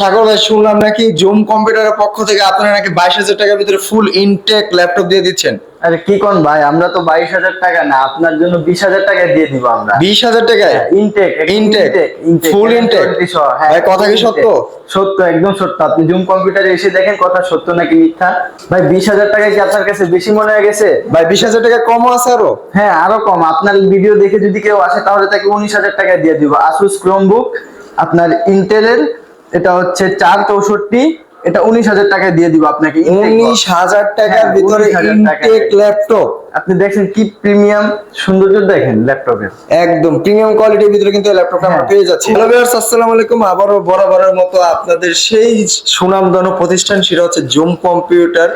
সাগর ভাই শুনলাম নাকি জুম কম্পিউটারের পক্ষ থেকে আপনারা নাকি বাইশ হাজার টাকার ভিতরে ফুল ইনটেক ল্যাপটপ দিয়ে দিচ্ছেন? আরে কি কোন ভাই আমরা তো বাইশ হাজার টাকা না আপনার জন্য বিশ হাজার টাকা দিয়ে দিব আমরা। বিশ হাজার টাকায়? Intake Intake? Full intake? ভাই, কথা কি সত্য? সত্য একদম সত্য। আপনি জুম কম্পিউটারে এসে দেখেন কথা সত্য নাকি মিথ্যা? ভাই বিশ হাজার টাকা কি আপনার কাছে বেশি মনে হয়ে গেছে? ভাই বিশ হাজার টাকা কম আছে আরও? হ্যাঁ আরও কম। আপনার ভিডিও দেখে যদি কেউ আসে তাহলে তাকে উনিশ হাজার টাকা দিয়ে দিব। আসুস ক্রোমবুক আপনার ইন্টেলের এটা হচ্ছে চার চৌষট্টি এটা উনিশ হাজার টাকায় দিয়ে দিব আপনাকে উনিশ হাজার টাকার হ্যাঁ, ভিতরে 19,000 টাকা। ল্যাপটপ আপনি দেখছেন কি প্রিমিয়াম সৌন্দর্য দেখেন ল্যাপটপের একদম প্রিমিয়াম কোয়ালিটির ভিতরে কিন্তু ল্যাপটপটা আমরা। পেয়ে যাচ্ছি। হ্যালো ভিউয়ার্স আসসালামু আলাইকুম। আবারও বরাবরের মতো আপনাদের সেই সুনামধন্য প্রতিষ্ঠান সেটা হচ্ছে জুম কম্পিউটার।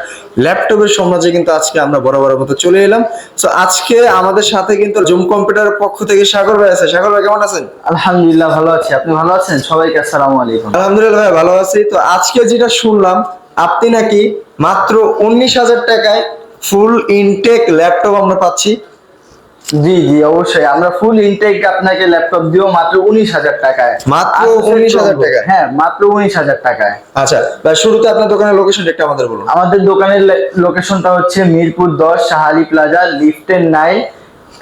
ল্যাপটপের সমাজে কিন্তু আজকে আমরা বরাবরের মতো চলে এলাম। তো আজকে আমাদের সাথে কিন্তু জুম কম্পিউটারের পক্ষ থেকে সাগর ভাই আছে। সাগর ভাই কেমন আছেন? আলহামদুলিল্লাহ ভালো আছি। আপনি ভালো আছেন? সবাইকে আসসালামু আলাইকুম। আলহামদুলিল্লাহ ভাই ভালো আছি। তো আজকে যেটা শুনলাম আপনি নাকি মাত্র উনিশ হাজার টাকায় ফুল ইনটেক ল্যাপটপ আমরা পাচ্ছি। জি জি অবশ্যই। আমরা ফুল ইনটেক আপনাকে ল্যাপটপ দিও মাত্র উনিশ হাজার টাকায়। মাত্র 19,000 Chromebook, টাকায়? হ্যাঁ মাত্র উনিশ হাজার টাকায়। আচ্ছা শুরুতে আপনার দোকানের লোকেশন একটা আমাদের বলুন। আমাদের দোকানের লোকেশনটা হচ্ছে মিরপুর দশ সাহালি প্লাজা লিফটেন নাই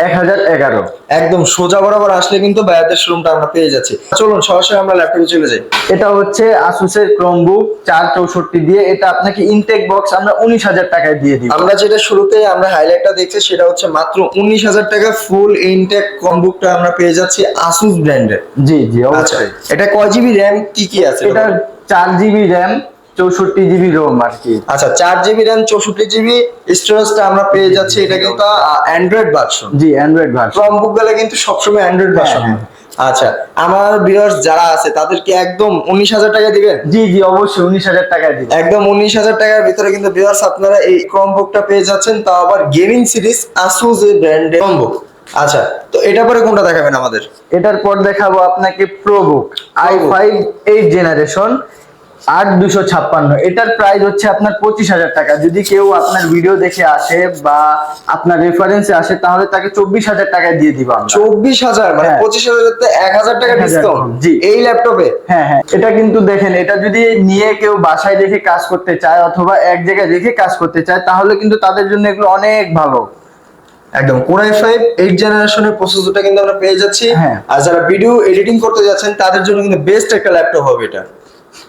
এক হাজার এগারো। একদম সোজা বরাবর আসলে কিন্তু বায়ারদের শোরুমটা আমরা পেয়ে যাচ্ছি। চলুন সরাসরি আমরা ল্যাপটপে চলে যাই। এটা হচ্ছে আসুসের ক্রোমবুক চার চৌষট্টি দিয়ে। এটা আপনাকে ইনটেক বক্স আমরা উনিশ হাজার টাকায় দিয়ে দিব। আমরা যেটা শুরুতে আমরা হাইলাইটটা দেখছি সেটা হচ্ছে মাত্র উনিশ হাজার টাকা ফুল ইনটেক কম্বুকটা আমরা পেয়ে যাচ্ছি আসুস ব্র্যান্ডের জি জি আচ্ছা অবশ্যই এটা কয় জিবি র্যাম কি কি আছে? এটা চার জিবি র্যাম চৌষট্টি জিবি রোম আর কি। আচ্ছা চার জিবি র্যাম চৌষট্টি জিবি স্টোরেজটা আমরা পেয়ে যাচ্ছি এটা কিন্তু অ্যান্ড্রয়েড ভার্সন জি অ্যান্ড্রয়েড ভার্সন ক্রমবুক গেলে কিন্তু সবসময় অ্যান্ড্রয়েড হ্যাঁ, ভার্সন। আচ্ছা আমার ভিউয়ার্স যারা আছে তাদেরকে একদম উনিশ হাজার টাকা দিবেন? জি জি অবশ্যই উনিশ হাজার টাকায় দিব। একদম উনিশ হাজার টাকার ভিতরে কিন্তু ভিউয়ার্স আপনারা এই ক্রমবুকটা পেয়ে যাচ্ছেন। তাও আবার গেমিং সিরিজ আসুস এর ব্র্যান্ডের ক্রমবুক আচ্ছা তো এটা পরে কোনটা দেখাবেন আমাদের? এটার পর দেখাবো আপনাকে ProBook I five eight generation আট দুশো ছাপ্পান্ন। এটার প্রাইস হচ্ছে আপনার পঁচিশ হাজার টাকা। যদি কেউ আপনার ভিডিও দেখে আসে বা আপনার রেফারেন্সে আসে তাহলে তাকে চব্বিশ হাজার টাকা দিয়ে দিব চব্বিশ হাজার? মানে হ্যাঁ। পঁচিশ হাজার এক হাজার টাকা ডিসকাউন্ট জি। এই ল্যাপটপে হ্যাঁ হ্যাঁ। এটা কিন্তু দেখেন এটা যদি নিয়ে কেউ বাসায় রেখে কাজ করতে চায় অথবা এক জায়গায় রেখে কাজ করতে চায় তাহলে কিন্তু তাদের জন্য এগুলো অনেক ভালো। একদম। কোরআই ফাইভ এইট জেনারেশনের প্রসেসরটা কিন্তু আমরা পেয়ে যাচ্ছি। হ্যাঁ। আর যারা ভিডিও এডিটিং করতে যাচ্ছেন তাদের জন্য কিন্তু বেস্ট একটা ল্যাপটপ হবে এটা।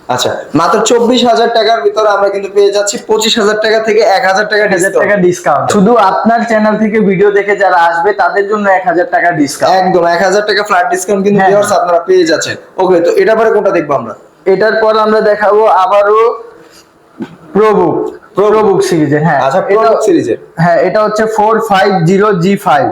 আচ্ছা মাত্র চব্বিশ হাজার টাকার ভিতরে আমরা কিন্তু পেয়ে যাচ্ছি পঁচিশ হাজার টাকা থেকে এক হাজার টাকা টাকা ডিসকাউন্ট শুধু আপনার চ্যানেল থেকে ভিডিও দেখে যারা আসবে তাদের জন্য এক হাজার টাকা ডিসকাউন্ট একদম এক হাজার টাকা ফ্ল্যাট ডিসকাউন্ট কিন্তু হ্যাঁ। আপনারা পেয়ে যাচ্ছেন। ওকে তো এটা পরে কোনটা দেখব আমরা? এটার পর আমরা দেখাবো আবারও প্রবুক প্রবুক সিরিজে হ্যাঁ। আচ্ছা এটা প্রোডাক্ট সিরিজের হ্যাঁ এটা হচ্ছে four five zero G five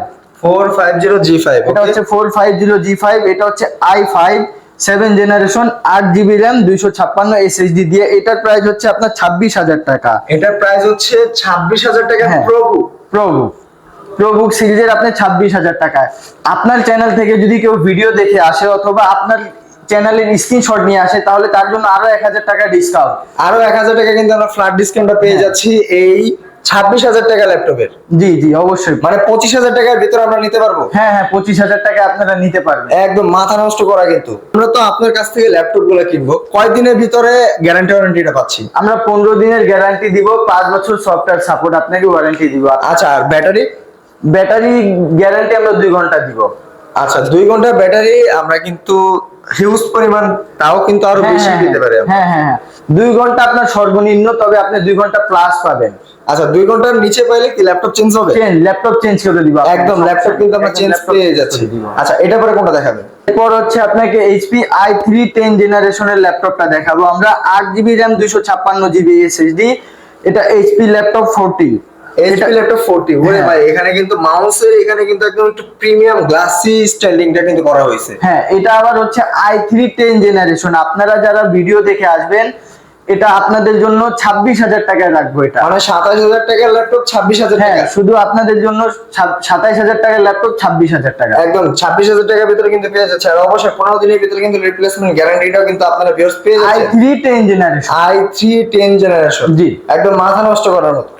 four five zero G five এটা হচ্ছে four five zero G five এটা হচ্ছে আই ফাইভ সেভেন জেনারেশন আট জিবি র্যাম দুইশো ছাপ্পান্ন এসএসডি দিয়ে। এটার প্রাইস হচ্ছে আপনার ছাব্বিশ হাজার টাকা। এটার প্রাইস হচ্ছে ছাব্বিশ হাজার টাকা হ্যাঁ। প্রভু প্রবুক প্রবুক সিরিজের আপনি ছাব্বিশ হাজার টাকায়। আপনার চ্যানেল থেকে যদি কেউ ভিডিও দেখে আসে অথবা আপনার চ্যানেলের স্ক্রিনশট নিয়ে আসে তাহলে তার জন্য আরও এক হাজার টাকা ডিসকাউন্ট আরও এক হাজার টাকা কিন্তু আমরা ফ্ল্যাট ডিসকাউন্টটা পেয়ে হ্যাঁ। যাচ্ছি। এই ছাব্বিশ হাজার টাকা ল্যাপটপের। জি জি অবশ্যই। মানে পঁচিশ হাজার টাকার ভিতরে আমরা নিতে পারব? হ্যাঁ হ্যাঁ পঁচিশ হাজার টাকা আপনারা নিতে পারবেন। একদম মাথা নষ্ট করা কিন্তু। আমরা তো আপনার কাছ থেকে ল্যাপটপগুলো কিনবো। কয়দিনের ভিতরে গ্যারান্টি ওয়ারেন্টিটা পাচ্ছি? আমরা পনেরো দিনের গ্যারান্টি দিব পাঁচ বছর সফটওয়্যার সাপোর্ট আপনাকে ওয়ারেন্টি দিব। আচ্ছা আর ব্যাটারি ব্যাটারি গ্যারান্টি আমরা দুই ঘণ্টা দিব। আচ্ছা দুই ঘণ্টা ব্যাটারি আমরা কিন্তু হিউজ পরিমাণ তাও কিন্তু আরও হ্যাঁ, বেশি হ্যাঁ, দিতে পারি হ্যাঁ হ্যাঁ হ্যাঁ। দুই ঘণ্টা আপনার সর্বনিম্ন তবে আপনি দুই ঘণ্টা প্লাস পাবেন। আচ্ছা দুই ঘণ্টার নিচে পাইলে কি ল্যাপটপ চেঞ্জ হবে? ল্যাপটপ চেঞ্জ করে দিব একদম ল্যাপটপ কিন্তু আমরা চেঞ্জ পেয়ে যাচ্ছি। আচ্ছা এটা পরে কোনটা দেখাবেন? এরপর হচ্ছে আপনাকে এইচপি আই থ্রি টেন জেনারেশনের ল্যাপটপটা দেখাবো। আমরা আট জিবি র্যাম দুইশো ছাপ্পান্ন জিবি এসএসডি এটা HP laptop forty HP laptop 40 ওরে হ্যাঁ। ভাই এখানে কিন্তু মাউসের এখানে কিন্তু একদম একটু প্রিমিয়াম গ্লাসি স্টাইলিংটা কিন্তু করা হয়েছে। হ্যাঁ এটা আবার হচ্ছে আই থ্রি টেন জেনারেশন আপনারা যারা ভিডিও দেখে আসবেন এটা আপনাদের জন্য ছাব্বিশ হাজার টাকায় রাখব এটা। মানে সাতাশ হাজার টাকার ল্যাপটপ ছাব্বিশ হাজার হ্যাঁ টাকা। শুধু আপনাদের জন্য সাতাইশ হাজার টাকার ল্যাপটপ ছাব্বিশ হাজার টাকা। একদম ছাব্বিশ হাজার টাকার ভিতরে কিন্তু পেয়ে যাচ্ছে। আর অবশ্যই পনেরো দিনের ভিতরে কিন্তু রিপ্লেসমেন্ট গ্যারান্টিটাও কিন্তু আপনারা ভিউয়ার্স পেয়ে I three ten generation I three ten generation জি। একদম মাথা নষ্ট করার মতো।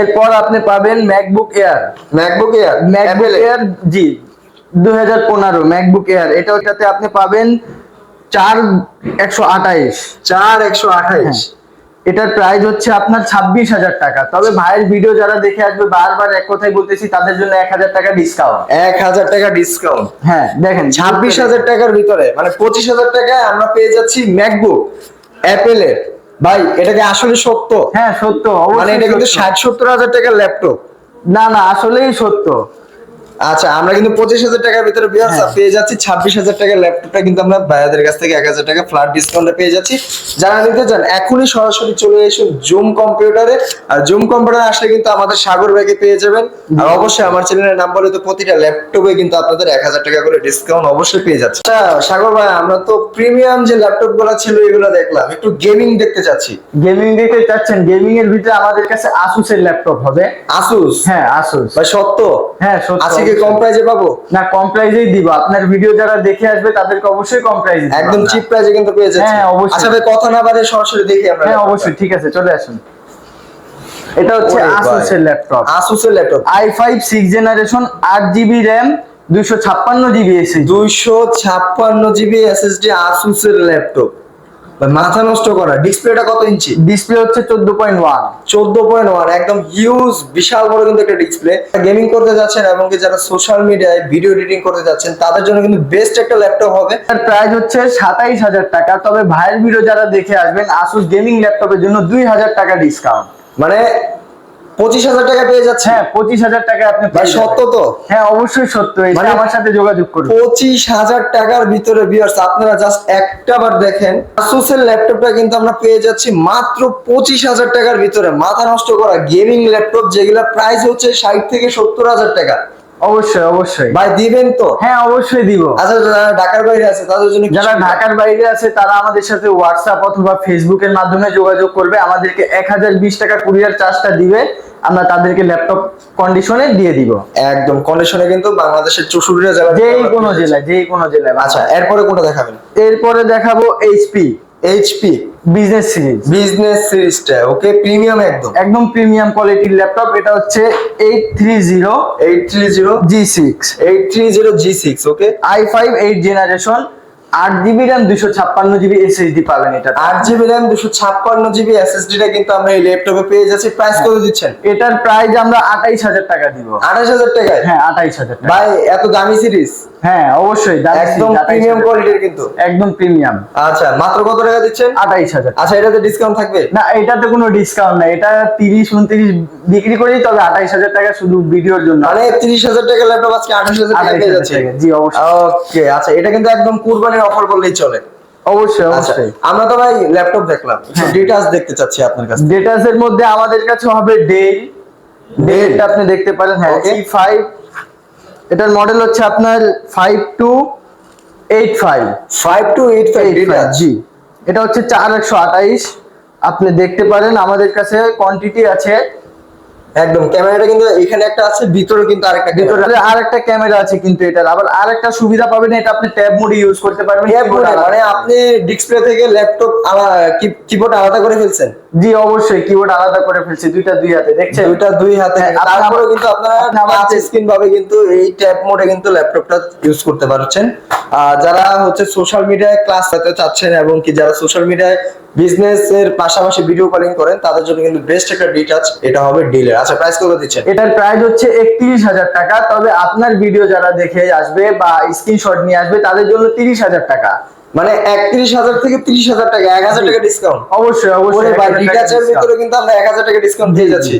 এরপর আপনি পাবেন MacBook Air MacBook Air MacBook Air জি দুই হাজার পনেরো ম্যাকবুক এয়ার এটা ওটাতে আপনি পাবেন চার একশো আঠাইশ। চার একশো আঠাইশ। এটার প্রাইস হচ্ছে আপনার ছাব্বিশ হাজার টাকা। তবে ভাইয়ের ভিডিও যারা দেখে আসবে বারবার এক কথাই বলতেছি তাদের জন্য এক হাজার টাকা ডিসকাউন্ট এক হাজার টাকা ডিসকাউন্ট হ্যাঁ দেখেন ছাব্বিশ হাজার টাকার ভিতরে মানে পঁচিশ হাজার টাকায় আমরা পেয়ে যাচ্ছি ম্যাকবুক অ্যাপেলের ভাই এটা কি আসলে সত্য? হ্যাঁ সত্য মানে এটা কিন্তু ষাট সত্তর হাজার টাকার ল্যাপটপ না না আসলেই সত্য। আচ্ছা আমরা কিন্তু পঁচিশ হাজার টাকার ভিতরে হ্যাঁ। পেয়ে যাচ্ছি ছাব্বিশ হাজার টাকার ল্যাপটপটা কিন্তু আমরা ভাইয়াদের কাছ থেকে এক হাজার টাকা ফ্ল্যাট ডিসকাউন্টে পেয়ে যাচ্ছি। যারা নিতে চান এখনই সরাসরি চলে এসুন জুম কম্পিউটারে আর জুম কম্পিউটারে আসলে কিন্তু আমাদের সাগর ব্যাগে পেয়ে যাবেন। আর অবশ্যই আমার চ্যানেলের নাম বলে তো প্রতিটা ল্যাপটপে কিন্তু আপনাদের এক হাজার টাকা করে ডিসকাউন্ট অবশ্যই পেয়ে যাচ্ছে। আচ্ছা সাগর ভাই আমরা তো প্রিমিয়াম যে ল্যাপটপগুলো ছিল এগুলো দেখলাম। একটু গেমিং দেখতে চাচ্ছি। গেমিং দেখতে চাচ্ছেন। গেমিং এর ভিতরে আমাদের কাছে আসুসের ল্যাপটপ হবে। আসুস হ্যাঁ আসুস ভাই সত্য? হ্যাঁ সত্য। কি কম প্রাইজে পাবো? না কম প্রাইজেই দিব। আপনার ভিডিও যারা দেখে আসবে তাদেরকে অবশ্যই কম প্রাইস একদম চিপ প্রাইজে কিন্তু পেয়ে যাচ্ছি। হ্যাঁ, অবশ্যই। আচ্ছা ভাই কথা না বাদে সরাসরি দেখি আমরা হ্যাঁ অবশ্যই ঠিক আছে চলে আসুন। এটা হচ্ছে ভাই। আসুসের ল্যাপটপ আসুসের ল্যাপটপ আই ফাইভ সিক্স জেনারেশন আট জিবি র্যাম দুইশো ছাপ্পান্ন জিবি এসএসডি দুইশো ছাপ্পান্ন জিবি এসএসডি আসুসের ল্যাপটপ মাথা নষ্ট করা ডিসপ্লেটা কত ইঞ্চি? ডিসপ্লে হচ্ছে চোদ্দ পয়েন্ট ওয়ান। চোদ্দ পয়েন্ট ওয়ান একদম হিউজ বিশাল বড় কিন্তু একটা ডিসপ্লে গেমিং করতে যাচ্ছেন এবং কি যারা সোশ্যাল মিডিয়ায় ভিডিও এডিটিং করতে যাচ্ছেন তাদের জন্য কিন্তু বেস্ট একটা ল্যাপটপ হবে। তার প্রাইস হচ্ছে সাতাইশ হাজার টাকা তবে ভাইয়ের ভিডিও যারা দেখে আসবেন আসুস গেমিং ল্যাপটপের জন্য দুই হাজার টাকা ডিসকাউন্ট মানে পঁচিশ হাজার টাকা পেয়ে যাচ্ছে হ্যাঁ পঁচিশ হাজার টাকা আপনি সত্য তো? হ্যাঁ অবশ্যই সত্য মানে- আমার সাথে যোগাযোগ করুন। পঁচিশ হাজার টাকার ভিতরে বিয়ার্স আপনারা জাস্ট একটা বার দেখেন আসুসের ল্যাপটপটা কিন্তু আমরা পেয়ে যাচ্ছি মাত্র পঁচিশ হাজার টাকার ভিতরে। মাথা নষ্ট করা গেমিং ল্যাপটপ যেগুলা প্রাইস হচ্ছে ষাট থেকে সত্তর হাজার টাকা। অবশ্যই অবশ্যই। ভাই দিবেন তো? হ্যাঁ অবশ্যই দিব। আচ্ছা যারা ঢাকার বাইরে আছে তাদের জন্য যারা ঢাকার বাইরে আছে তারা আমাদের সাথে হোয়াটসঅ্যাপ অথবা ফেসবুকের মাধ্যমে যোগাযোগ করবে। আমাদেরকে এক হাজার বিশ টাকা কুরিয়ার চার্জটা দিবে। আমরা তাদেরকে ল্যাপটপ কন্ডিশনে দিয়ে দিব। একদম কন্ডিশনে কিন্তু বাংলাদেশের চৌষট্টিটা জেলা যেই কোনো জেলায় যেই কোনো জেলায়। আচ্ছা এরপরে কোনটা দেখাবেন? এরপরে দেখাবো HP HP business series business সিরিজটা ওকে প্রিমিয়াম একদম। একদম প্রিমিয়াম কোয়ালিটির ল্যাপটপ এটা হচ্ছে eight three zero eight three zero G six eight three zero G six okay I five eight generation আট জিবি র্যাম দুশো ছাপ্পান্ন জিবি এসএসডি পাবেন এটা আট জিবি র্যাম দুশো ছাপ্পান্ন জিবি এসএসডিটা কিন্তু আমরা এই ল্যাপটপে পেয়ে যাচ্ছি। প্রাইস কত দিচ্ছেন? এটার প্রাইস আমরা আঠাইশ হাজার টাকা দিব। আঠাশ হাজার টাকায়? হ্যাঁ আঠাইশ হাজার টাকা। ভাই এত দামি সিরিজ হ্যাঁ অবশ্যই দামি একদম প্রিমিয়াম কোয়ালিটির কিন্তু। একদম প্রিমিয়াম আচ্ছা মাত্র কত টাকা দিচ্ছেন? আঠাইশ হাজার আচ্ছা এটাতে ডিসকাউন্ট থাকবে? না এটাতে কোনো ডিসকাউন্ট নাই। এটা তিরিশ উনত্রিশ বিক্রি করি তবে আঠাইশ হাজার টাকা শুধু ভিডিওর জন্য। মানে তিরিশ হাজার টাকা ল্যাপটপ আজকে আঠাশ হাজার টাকা আঠাইশ পেয়ে যাচ্ছে। টাকা। জি অবশ্যই। ওকে আচ্ছা এটা কিন্তু একদম কুরবানির অফার বললেই চলে। অবশ্যই আচ্ছা অবশ্যই। আমরা তো ভাই ল্যাপটপ দেখলাম। হ্যাঁ। ডিটেইলস দেখতে চাচ্ছি আপনার কাছে ডেটাস এর মধ্যে আমাদের কাছে হবে ডেল ডেলটা আপনি দেখতে পারেন হ্যাঁ এই ফাইভ এটার মডেল হচ্ছে আপনার five two eight five five two eight five G. এটা হচ্ছে চার একশো আঠাইশ। আপনি দেখতে পারেন আমাদের কাছে কোয়ান্টিটি আছে একদম ক্যামেরাটা কিন্তু এখানে একটা আছে ভিতরে কিন্তু আরেকটা ভিতরে ভিতরে আর একটা ক্যামেরা আছে কিন্তু এটার। আবার আর একটা সুবিধা পাবেন এটা আপনি ট্যাব মোডে ইউজ করতে পারবেন keyboard আলাদা। মানে আপনি ডিসপ্লে থেকে ল্যাপটপ কিবোর্ড আলাদা করে ফেলছেন। জি অবশ্যই কিবোর্ড আলাদা করে ফেলছি দুইটা দুই হাতে দেখছেন? দুইটা দুই হাতে। হ্যাঁ, তারপরে কিন্তু আপনারা টাচ স্ক্রিন ভাবে কিন্তু এই ট্যাব মোডে কিন্তু ল্যাপটপটা ইউজ করতে পারছেন। আর যারা হচ্ছে সোশ্যাল মিডিয়ায় ক্লাস করতে চাচ্ছেন এবং কি যারা সোশ্যাল মিডিয়ায় বিজনেস এর পাশাপাশি ভিডিও কলিং করেন তাদের জন্য কিন্তু বেস্ট একটা ডিটাচ এটা হবে ডিলের আচ্ছা প্রাইস কত দিচ্ছেন? এটার প্রাইস হচ্ছে একত্রিশ হাজার টাকা তবে আপনার ভিডিও যারা দেখে আসবে বা স্ক্রিনশট নিয়ে আসবে তাদের জন্য তিরিশ হাজার টাকা। মানে একত্রিশ হাজার থেকে তিরিশ হাজার টাকা এক হাজার টাকা ডিসকাউন্ট অবশ্যই অবশ্যই ওরে ভাই 1000 টাকা ডিটাচের ভিতরে কিন্তু আমরা এক হাজার টাকা ডিসকাউন্ট দিয়ে যাচ্ছি।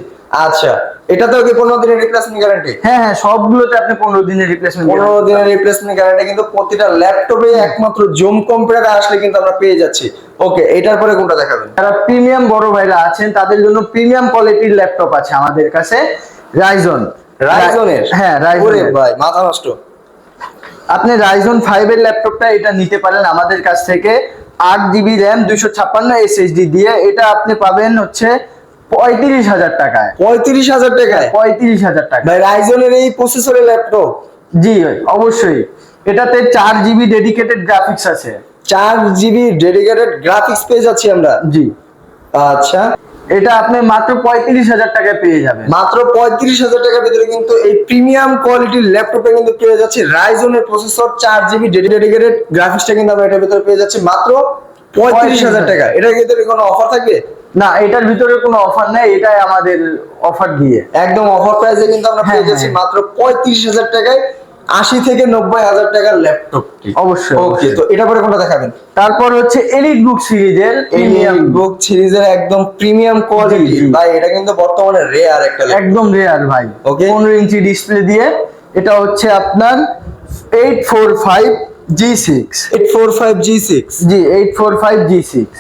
আচ্ছা এটাতেও কি পনেরো দিনের রিপ্লেসমেন্ট গ্যারান্টি হ্যাঁ হ্যাঁ সবগুলোতে আপনি পনেরো দিনের রিপ্লেসমেন্ট পনেরো দিনের রিপ্লেসমেন্ট গ্যারান্টি কিন্তু প্রতিটা ল্যাপটপে একমাত্র জুম কম্পিউটারে আসলে কিন্তু আমরা পেয়ে যাচ্ছি। ওকে এটার পরে কোনটা দেখাবেন? যারা প্রিমিয়াম বড় ভাইরা আছেন তাদের জন্য প্রিমিয়াম কোয়ালিটির ল্যাপটপ আছে আমাদের কাছে রাইজন রাইজনের হ্যাঁ ওরে রাইজন ভাই মাথা নষ্ট। আপনি রাইজন ফাইভ এর ল্যাপটপটা এটা নিতে পারেন আমাদের কাছ থেকে আট জিবি র্যাম দুইশো ছাপ্পান্ন এসএসডি দিয়ে। এটা আপনি পাবেন হচ্ছে পঁয়ত্রিশ হাজার টাকায়। পঁয়ত্রিশ হাজার টাকায়? পঁয়ত্রিশ হাজার টাকা ভাই রাইজনের এই প্রসেসরের ল্যাপটপ? জি অবশ্যই। এটাতে চার জিবি ডেডিকেটেড গ্রাফিক্স আছে। চার জিবি ডেডিকেটেড গ্রাফিক্স পেয়ে যাচ্ছি আমরা। জি। আচ্ছা। এটা আপনি মাত্র পঁয়ত্রিশ হাজার টাকায় পেয়ে যাবেন। মাত্র পঁয়ত্রিশ হাজার টাকার ভিতরে কিন্তু এই প্রিমিয়াম কোয়ালিটির ল্যাপটপে কিন্তু পেয়ে যাচ্ছে রাইজনের প্রসেসর চার জিবি ডেডিকেটেড গ্রাফিক্সটা কিন্তু আমরা এটার ভিতরে পেয়ে যাচ্ছি মাত্র পঁয়ত্রিশ হাজার টাকা এটার ভিতরে কোনো অফার থাকবে? না এটার ভিতরে কোনো অফার নেই এটাই আমাদের অফার দিয়ে। একদম অফার প্রাইসে কিন্তু আমরা পেয়ে হ্যাঁ, যাচ্ছি হ্যাঁ। মাত্র পঁয়ত্রিশ হাজার টাকায়। আশি থেকে নব্বই হাজার টাকার ল্যাপটপটি অবশ্যই, ওকে তো এটা পরে কোনটা দেখাবেন? তারপর হচ্ছে এলিট বুক সিরিজের প্রিমিয়াম বুক সিরিজের একদম প্রিমিয়াম কোয়ালিটি জি, জি। ভাই এটা কিন্তু বর্তমানে রেয়ার একটা একদম রেয়ার ভাই। Okay. পনেরো ইঞ্চি ডিসপ্লে দিয়ে। এটা হচ্ছে আপনার eight four five G six 845G6 G eight four five G six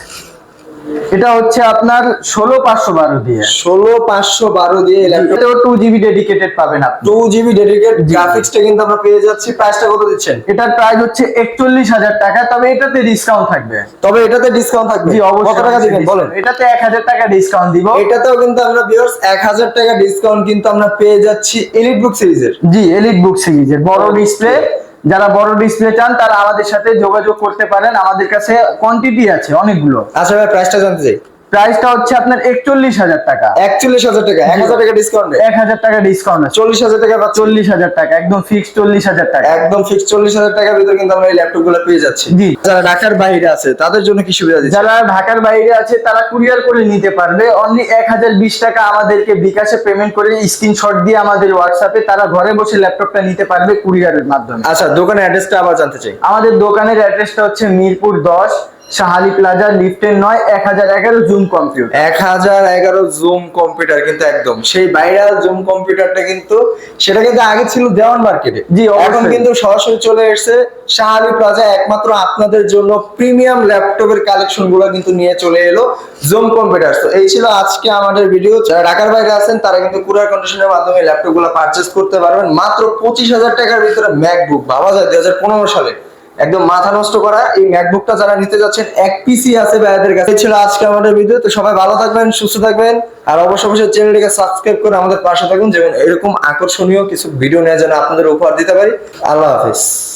এটা হচ্ছে আপনার ষোলো পাঁচশো বারো দিয়ে। ষোলো পাঁচশো বারো দিয়ে টু জিবি ডেডিকেটেড পাবেন আপনি। Two GB dedicate. গ্রাফিক্সটা কিন্তু আমরা পেয়ে যাচ্ছি। প্রাইসটা কত দিচ্ছেন? এটার প্রাইস হচ্ছে একচল্লিশ হাজার টাকা তবে এটাতে ডিসকাউন্ট থাকবে। তবে এটাতে ডিসকাউন্ট থাকবে? জি অবশ্যই কত টাকা দিবেন? বলেন। এটাতে এক হাজার টাকা ডিসকাউন্ট দিব। এটাতেও কিন্তু আমরা ভিউয়ার্স এক হাজার টাকা ডিসকাউন্ট কিন্তু আমরা পেয়ে যাচ্ছি এলিট বুক সিরিজের জি এলিট বুক সিরিজের বড় ডিসপ্লে যারা বড় ডিসপ্লে চান, তারা আমাদের সাথে যোগাযোগ করতে পারেন। আমাদের কাছে কোয়ান্টিটি আছে, অনেকগুলো। আচ্ছা ভাই প্রাইসটা জানতে চাই। প্রাইসটা হচ্ছে আপনার একচল্লিশ হাজার টাকা। একচল্লিশ হাজার টাকা এক হাজার টাকা ডিসকাউন্ট এক হাজার টাকা ডিসকাউন্ট আছে। চল্লিশ হাজার টাকা পাচ্ছি। চল্লিশ হাজার টাকা একদম ফিক্স চল্লিশ হাজার টাকা। একদম ফিক্স চল্লিশ হাজার টাকার ভিতরে কিন্তু আমরা এই ল্যাপটপগুলো পেয়ে যাচ্ছি। জি। যারা ঢাকার বাইরে আছে তাদের জন্য কি সুবিধা দিচ্ছে? যারা ঢাকার বাইরে আছে তারা কুরিয়ার করে নিতে পারবে। অনলি এক হাজার বিশ টাকা আমাদেরকে বিকাশে পেমেন্ট করে স্ক্রিনশট দিয়ে আমাদের হোয়াটসঅ্যাপে তারা ঘরে বসে ল্যাপটপটা নিতে পারবে কুরিয়ারের মাধ্যমে। আচ্ছা দোকানের অ্যাড্রেসটা আবার জানতে চাই। আমাদের দোকানের অ্যাড্রেসটা হচ্ছে মিরপুর দশ শাহালি প্লাজা লিফটের নয় এক হাজার এগারো জুম কম্পিউটার। এক হাজার এগারো জুম কম্পিউটার কিন্তু একদম। সেই ভাইরাল জুম কম্পিউটারটা কিন্তু সেটা কিন্তু আগে ছিল দেওয়ান মার্কেটে। জি, এখন কিন্তু সরাসরি চলে এসেছে শাহালি প্লাজা একমাত্র আপনাদের জন্য প্রিমিয়াম ল্যাপটপের কালেকশনগুলো কিন্তু নিয়ে চলে এলো জুম কম্পিউটার তো এই ছিল আজকে আমাদের ভিডিও যারা ঢাকার বাইরে আছেন তারা কিন্তু কুরিয়ার কন্ডিশনের মাধ্যমে ল্যাপটপগুলো পারচেস করতে পারবেন। মাত্র পঁচিশ হাজার টাকার ভিতরে ম্যাকবুক ভাবা যায় দুই হাজার পনেরো সালে। একদম মাথা নষ্ট করা এই ম্যাকবুকটা যারা নিতে যাচ্ছেন, এক পিসি আছে ভাইয়াদের কাছে। ছিল আজকে আমাদের ভিডিও তো সবাই ভালো থাকবেন, সুস্থ থাকবেন, আর অবশ্যই অবশ্যই চ্যানেলটিকে সাবস্ক্রাইব করে আমাদের পাশে থাকুন, যেমন এরকম আকর্ষণীয় কিছু ভিডিও নেওয়ার যেন আপনাদের উপহার দিতে পারি। আল্লাহ হাফিজ।